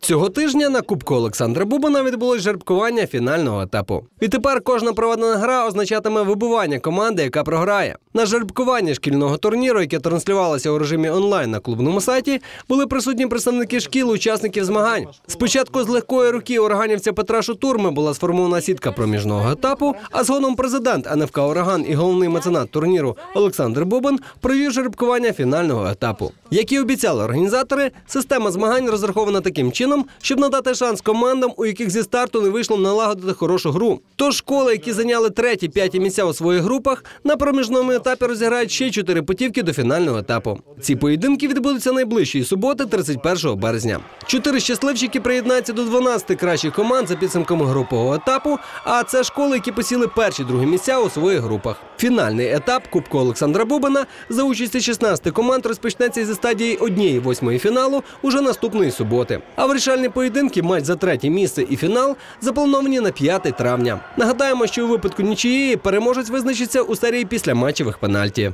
Цього тижня на Кубку Олександра Бубана відбулось жеребкування фінального етапу. І тепер кожна проведена гра означатиме вибування команди, яка програє. На жеребкуванні шкільного турніру, яке транслювалося у режимі онлайн на клубному сайті, були присутні представники шкіл, учасників змагань. Спочатку з легкої руки органівця Петра Шутурми була сформована сітка проміжного етапу, а згодом президент НФК Ураган і головний меценат турніру Олександр Бубан провів жеребкування фінального етапу. Як і обіцяли організатори, система змагань розрахована таким чином, щоб надати шанс командам, у яких зі старту не вийшло налагодити хорошу гру. Тож школи, які зайняли треті, п'яті місця у своїх групах, на проміжному етапі розіграють ще чотири путівки до фінального етапу. Ці поєдинки відбудуться найближчої суботи, 31 березня. Чотири щасливчики приєднаються до 12 кращих команд за підсумками групового етапу. А це школи, які посіли перші другі місця у своїх групах. Фінальний етап Кубку Олександра Бубана за участі 16 команд розпочнеться зі стадії однієї восьмої фіналу уже наступної суботи. А вирішальні поєдинки, матч за третє місце і фінал заплановані на 5 травня. Нагадаємо, що у випадку нічиєї переможець визначиться у серії після матчевих пенальті.